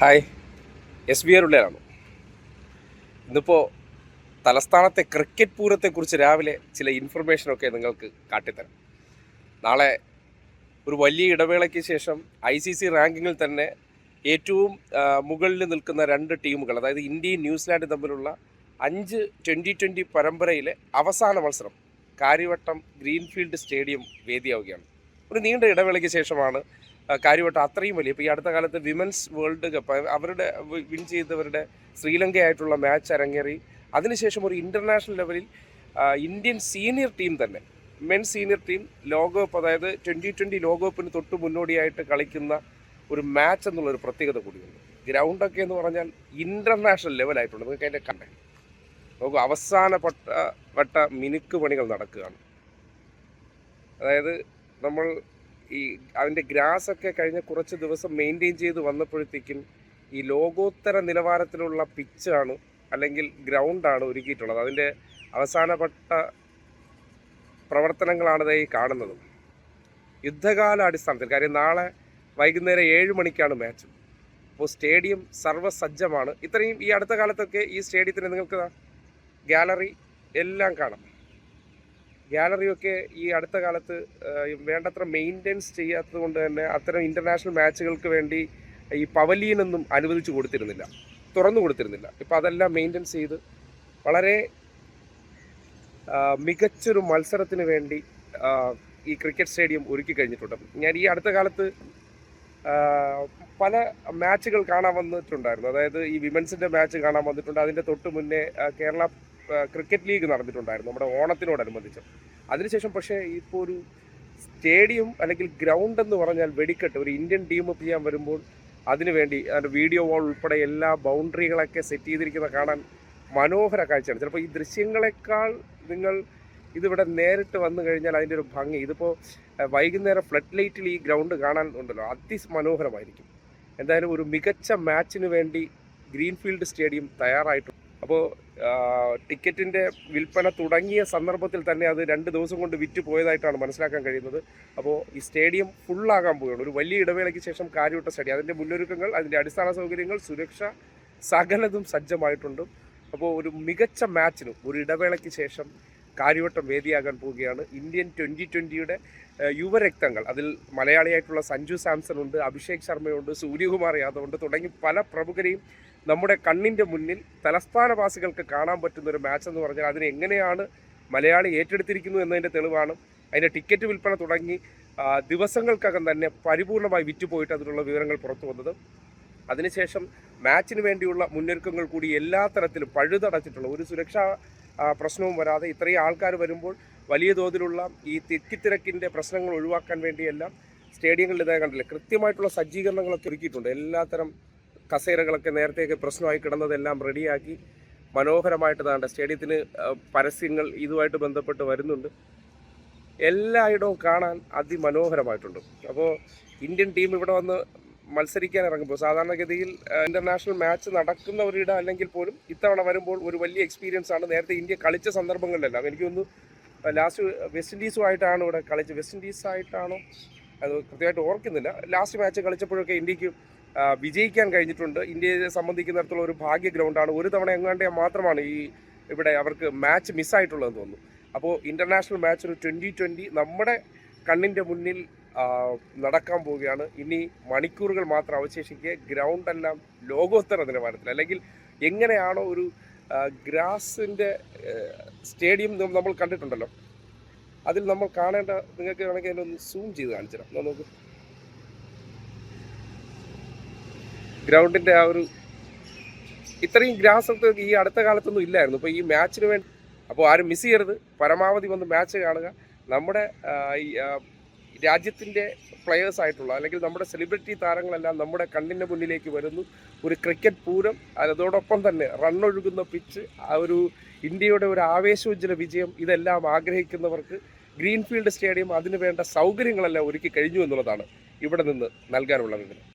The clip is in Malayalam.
ഹായ്. എസ് ബി ആർ ഉള്ളയാണ് ഇന്നിപ്പോൾ തലസ്ഥാനത്തെ ക്രിക്കറ്റ് പൂരത്തെക്കുറിച്ച് രാവിലെ ചില ഇൻഫർമേഷനൊക്കെ നിങ്ങൾക്ക് കാട്ടിത്തരാം. നാളെ ഒരു വലിയ ഇടവേളയ്ക്ക് ശേഷം ഐ സി സി റാങ്കിങ്ങിൽ തന്നെ ഏറ്റവും മുകളിൽ നിൽക്കുന്ന രണ്ട് ടീമുകൾ അതായത് ഇന്ത്യയും ന്യൂസിലാൻഡും തമ്മിലുള്ള അഞ്ച് ട്വന്റി ട്വന്റി പരമ്പരയിലെ അവസാന മത്സരം കാര്യവട്ടം ഗ്രീൻഫീൽഡ് സ്റ്റേഡിയം വേദിയാവുകയാണ്. ഒരു നീണ്ട ഇടവേളയ്ക്ക് ശേഷമാണ് ആ, കാര്യവട്ടം അത്രയും വലിയ. ഇപ്പോൾ ഈ അടുത്ത കാലത്ത് വിമൻസ് വേൾഡ് കപ്പ് അവരുടെ വിൻ ചെയ്തവരുടെ ശ്രീലങ്കയായിട്ടുള്ള മാച്ച് അരങ്ങേറി. അതിനുശേഷം ഒരു ഇന്റർനാഷണൽ ലെവലിൽ ഇന്ത്യൻ സീനിയർ ടീം തന്നെ മെൻ സീനിയർ ടീം ലോകകപ്പ് അതായത് ട്വന്റി ട്വന്റി ലോകകപ്പിന് തൊട്ട് മുന്നോടിയായിട്ട് കളിക്കുന്ന ഒരു മാച്ച് എന്നുള്ളൊരു പ്രത്യേകത കൂടിയുണ്ട്. ഗ്രൗണ്ടൊക്കെ എന്ന് പറഞ്ഞാൽ ഇന്റർനാഷണൽ ലെവലായിട്ടുണ്ട് നിങ്ങൾക്ക് അതിന്റെ കണ്ടേ നോക്കൂ അവസാനപ്പെട്ട വട്ട മിനുക്ക് പണികൾ നടക്കുകയാണ്. അതായത് നമ്മൾ ഈ അതിന്റെ ഗ്രാസൊക്കെ കഴിഞ്ഞ കുറച്ച് ദിവസം മെയിന്റെയിൻ ചെയ്ത് വന്നപ്പോഴത്തേക്കും ഈ ലോകോത്തര നിലവാരത്തിലുള്ള പിച്ചാണ് അല്ലെങ്കിൽ ഗ്രൗണ്ടാണ് ഒരുക്കിയിട്ടുള്ളത്. അതിന്റെ അവസാനപ്പെട്ട പ്രവർത്തനങ്ങളാണ് ഇതായി കാണുന്നത്. യുദ്ധകാല അടിസ്ഥാനത്തിൽ കാര്യം നാളെ വൈകുന്നേരം ഏഴ് മണിക്കാണ് മാച്ച് അപ്പോൾ സ്റ്റേഡിയം സർവസജ്ജമാണ്. ഇത്രയും ഈ അടുത്ത കാലത്തൊക്കെ ഈ സ്റ്റേഡിയത്തിന് നിങ്ങൾക്ക് ഗാലറി എല്ലാം കാണാം. ഗാലറിയൊക്കെ ഈ അടുത്ത കാലത്ത് വേണ്ടത്ര മെയിന്റെനൻസ് ചെയ്യാത്തത് കൊണ്ട് തന്നെ അത്തരം ഇന്റർനാഷണൽ മാച്ചുകൾക്ക് വേണ്ടി ഈ പവലിയനൊന്നും അനുവദിച്ചു കൊടുത്തിരുന്നില്ല. തുറന്നു കൊടുത്തിരുന്നില്ല. ഇപ്പോൾ അതെല്ലാം മെയിന്റെനൻസ് ചെയ്ത് വളരെ മികച്ചൊരു മത്സരത്തിന് വേണ്ടി ഈ ക്രിക്കറ്റ് സ്റ്റേഡിയം ഒരുക്കി കഴിഞ്ഞിട്ടുണ്ട്. ഞാൻ ഈ അടുത്ത കാലത്ത് പല മാച്ചുകൾ കാണാൻ വന്നിട്ടുണ്ടായിരുന്നു. അതായത് ഈ വിമൻസിന്റെ മാച്ച് കാണാൻ വന്നിട്ടുണ്ട്. അതിന്റെ തൊട്ട് മുന്നേ കേരള ക്രിക്കറ്റ് ലീഗ് നടന്നിട്ടുണ്ടായിരുന്നു നമ്മുടെ ഓണത്തിനോടനുബന്ധിച്ച്. അതിനുശേഷം പക്ഷേ ഇപ്പോൾ ഒരു സ്റ്റേഡിയം അല്ലെങ്കിൽ ഗ്രൗണ്ട് എന്ന് പറഞ്ഞാൽ വെടിക്കെട്ട് ഒരു ഇന്ത്യൻ ടീം ചെയ്യാൻ വരുമ്പോൾ അതിനുവേണ്ടി അതിന്റെ വീഡിയോ വാൾ ഉൾപ്പെടെ എല്ലാ ബൗണ്ടറികളൊക്കെ സെറ്റ് ചെയ്തിരിക്കുന്ന കാണാൻ മനോഹര കാഴ്ചയാണ്. ചിലപ്പോൾ ഈ ദൃശ്യങ്ങളെക്കാൾ നിങ്ങൾ ഇതിവിടെ നേരിട്ട് വന്നു കഴിഞ്ഞാൽ അതിന്റെ ഒരു ഭംഗി ഇതിപ്പോൾ വൈകുന്നേരം ഫ്ലഡ് ലൈറ്റിൽ ഈ ഗ്രൗണ്ട് കാണാൻ ഉണ്ടല്ലോ അതിമനോഹരമായിരിക്കും. എന്തായാലും ഒരു മികച്ച മാച്ചിന് വേണ്ടി ഗ്രീൻഫീൽഡ് സ്റ്റേഡിയം തയ്യാറായിട്ടുണ്ട്. അപ്പോൾ ടിക്കറ്റിന്റെ വിൽപ്പന തുടങ്ങിയ സന്ദർഭത്തിൽ തന്നെ അത് രണ്ട് ദിവസം കൊണ്ട് വിറ്റ് പോയതായിട്ടാണ് മനസ്സിലാക്കാൻ കഴിയുന്നത്. അപ്പോൾ ഈ സ്റ്റേഡിയം ഫുള്ളാകാൻ പോവുകയാണ്. ഒരു വലിയ ഇടവേളയ്ക്ക് ശേഷം കാര്യവിട്ട സ്റ്റേഡിയം. അതിന്റെ മുന്നൊരുക്കങ്ങൾ അതിന്റെ അടിസ്ഥാന സൗകര്യങ്ങൾ സുരക്ഷ സകലതും സജ്ജമായിട്ടുണ്ട്. അപ്പോൾ ഒരു മികച്ച മാച്ചിനും ഒരു ഇടവേളയ്ക്ക് ശേഷം കാര്യവട്ടം വേദിയാകാൻ പോവുകയാണ്. ഇന്ത്യൻ ട്വന്റി ട്വന്റിയുടെ യുവരക്തങ്ങൾ. അതിൽ മലയാളിയായിട്ടുള്ള സഞ്ജു സാംസൺ ഉണ്ട് അഭിഷേക് ശർമ്മയുണ്ട് സൂര്യകുമാർ യാദവ് ഉണ്ട് തുടങ്ങി പല പ്രമുഖരെയും നമ്മുടെ കണ്ണിന്റെ മുന്നിൽ തലസ്ഥാനവാസികൾക്ക് കാണാൻ പറ്റുന്ന ഒരു മാച്ച് എന്ന് പറഞ്ഞാൽ അതിനെ എങ്ങനെയാണ് മലയാളി ഏറ്റെടുത്തിരിക്കുന്നു എന്നതിന്റെ തെളിവാണ്. അതിന്റെ ടിക്കറ്റ് വിൽപ്പന തുടങ്ങി ദിവസങ്ങൾക്കകം തന്നെ പരിപൂർണമായി വിറ്റുപോയിട്ട് അതിനുള്ള വിവരങ്ങൾ പുറത്തു വന്നത്. അതിനുശേഷം മാച്ചിന് വേണ്ടിയുള്ള മുന്നൊരുക്കങ്ങൾ കൂടി എല്ലാ തരത്തിലും പഴുതടച്ചിട്ടുള്ള ഒരു സുരക്ഷാ പ്രശ്നവും വരാതെ ഇത്രയും ആൾക്കാർ വരുമ്പോൾ വലിയ തോതിലുള്ള ഈ തിക്കിത്തിരക്കിന്റെ പ്രശ്നങ്ങൾ ഒഴിവാക്കാൻ വേണ്ടിയെല്ലാം സ്റ്റേഡിയങ്ങളിൽ ഇതായി കണ്ടില്ല കൃത്യമായിട്ടുള്ള സജ്ജീകരണങ്ങളൊക്കെ ഒരുക്കിയിട്ടുണ്ട്. എല്ലാത്തരം കസേരകളൊക്കെ നേരത്തെയൊക്കെ പ്രശ്നമായി കിടന്നതെല്ലാം റെഡിയാക്കി മനോഹരമായിട്ട് താണ്ട സ്റ്റേഡിയത്തിന് പരസ്യങ്ങൾ ഇതുമായിട്ട് ബന്ധപ്പെട്ട് വരുന്നുണ്ട്. എല്ലായിടവും കാണാൻ അതിമനോഹരമായിട്ടുണ്ട്. അപ്പോൾ ഇന്ത്യൻ ടീം ഇവിടെ വന്ന് മത്സരിക്കാൻ ഇറങ്ങുമ്പോൾ സാധാരണഗതിയിൽ ഇന്റർനാഷണൽ മാച്ച് നടക്കുന്ന ഒരിടം അല്ലെങ്കിൽ പോലും ഇത്തവണ വരുമ്പോൾ ഒരു വലിയ എക്സ്പീരിയൻസ് ആണ്. നേരത്തെ ഇന്ത്യ കളിച്ച സന്ദർഭങ്ങളിലെല്ലാം എനിക്ക് ലാസ്റ്റ് വെസ്റ്റ് ഇൻഡീസുമായിട്ടാണ് ഇവിടെ കളിച്ചത്. വെസ്റ്റ് ഇൻഡീസായിട്ടാണോ അത് കൃത്യമായിട്ട് ഓർക്കുന്നില്ല. ലാസ്റ്റ് മാച്ച് കളിച്ചപ്പോഴൊക്കെ ഇന്ത്യയ്ക്ക് വിജയിക്കാൻ കഴിഞ്ഞിട്ടുണ്ട്. ഇന്ത്യയെ സംബന്ധിക്കുന്നിടത്തോളം ഒരു ഭാഗ്യ ഗ്രൗണ്ടാണ്. ഒരു തവണ എങ്ങാണ്ടേ മാത്രമാണ് ഈ ഇവിടെ അവർക്ക് മാച്ച് മിസ്സായിട്ടുള്ളതെന്ന് തോന്നുന്നു. അപ്പോൾ ഇന്റർനാഷണൽ മാച്ച് ഒരു ട്വന്റി ട്വന്റി നമ്മുടെ കണ്ണിന്റെ മുന്നിൽ നടക്കാൻ പോവുകയാണ്. ഇനി മണിക്കൂറുകൾ മാത്രം അവശേഷിക്കുക ഗ്രൗണ്ടെല്ലാം ലോകോത്തര നിലവാരത്തിൽ. അല്ലെങ്കിൽ എങ്ങനെയാണോ ഒരു ഗ്രാസിന്റെ സ്റ്റേഡിയം നമ്മൾ കണ്ടിട്ടുണ്ടല്ലോ. അതിൽ നമ്മൾ കാണേണ്ട നിങ്ങൾക്ക് വേണമെങ്കിൽ അതിനൊന്ന് സൂം ചെയ്ത് കാണിച്ചു തരാം നോക്ക്. ഗ്രൗണ്ടിന്റെ ആ ഒരു ഇത്രയും ഗ്രാസ് ഒക്കെ ഈ അടുത്ത കാലത്തൊന്നും ഇല്ലായിരുന്നു. അപ്പോൾ ഈ മാച്ചിന് വേണ്ടി അപ്പോൾ ആരും മിസ് ചെയ്യരുത്. പരമാവധി വന്ന് മാച്ച് കാണുക. നമ്മുടെ ഈ രാജ്യത്തിന്റെ ആയിട്ടുള്ള അല്ലെങ്കിൽ നമ്മുടെ സെലിബ്രിറ്റി താരങ്ങളെല്ലാം നമ്മുടെ കണ്ണിന്റെ മുന്നിലേക്ക് വരുന്നു. ഒരു ക്രിക്കറ്റ് പൂരം അതോടൊപ്പം തന്നെ റണ്ണൊഴുകുന്ന പിച്ച് ആ ഒരു ഇന്ത്യയുടെ ഒരു ആവേശോജ്ജല വിജയം ഇതെല്ലാം ആഗ്രഹിക്കുന്നവർക്ക് ഗ്രീൻഫീൽഡ് സ്റ്റേഡിയം അതിനു വേണ്ട സൗകര്യങ്ങളെല്ലാം ഒരുക്കി കഴിഞ്ഞു എന്നുള്ളതാണ് ഇവിടെ നിന്ന് നൽകാനുള്ള വിവരം.